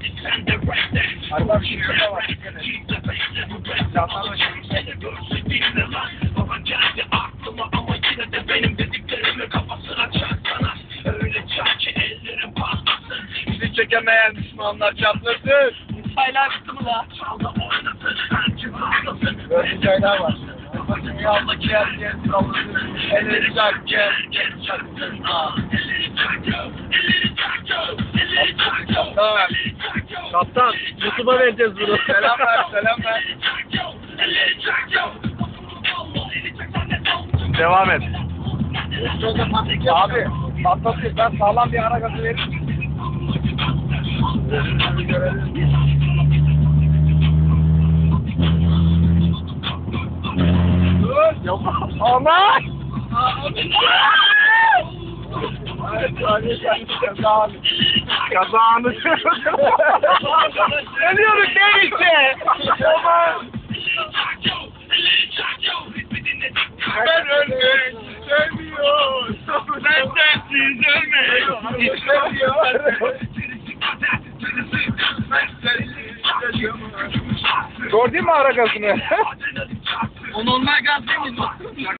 Bir şey var. Canlarla şey. Bizi çekemeyen düşmanlar çatlasın. Çaylar bitti mi la? Böyle çaylar var. Dünyada gel gel sallasın. Elleri çak gel gel çaksın. Tamam. Kaptan, YouTube'a vereceğiz bunu. Selam ver selam ver. Devam et. Abi patlatıyor. Ben sağlam bir ara gazı veririm. Dur. Aman. Saniye saniye. Abi. Kazağını Ölüyoruz neyse. Aman. Ben ölmek istemiyorum. Ben sensiz ölmek istemiyorum. Gördün mü ara gazını? O normal gaz değil mi?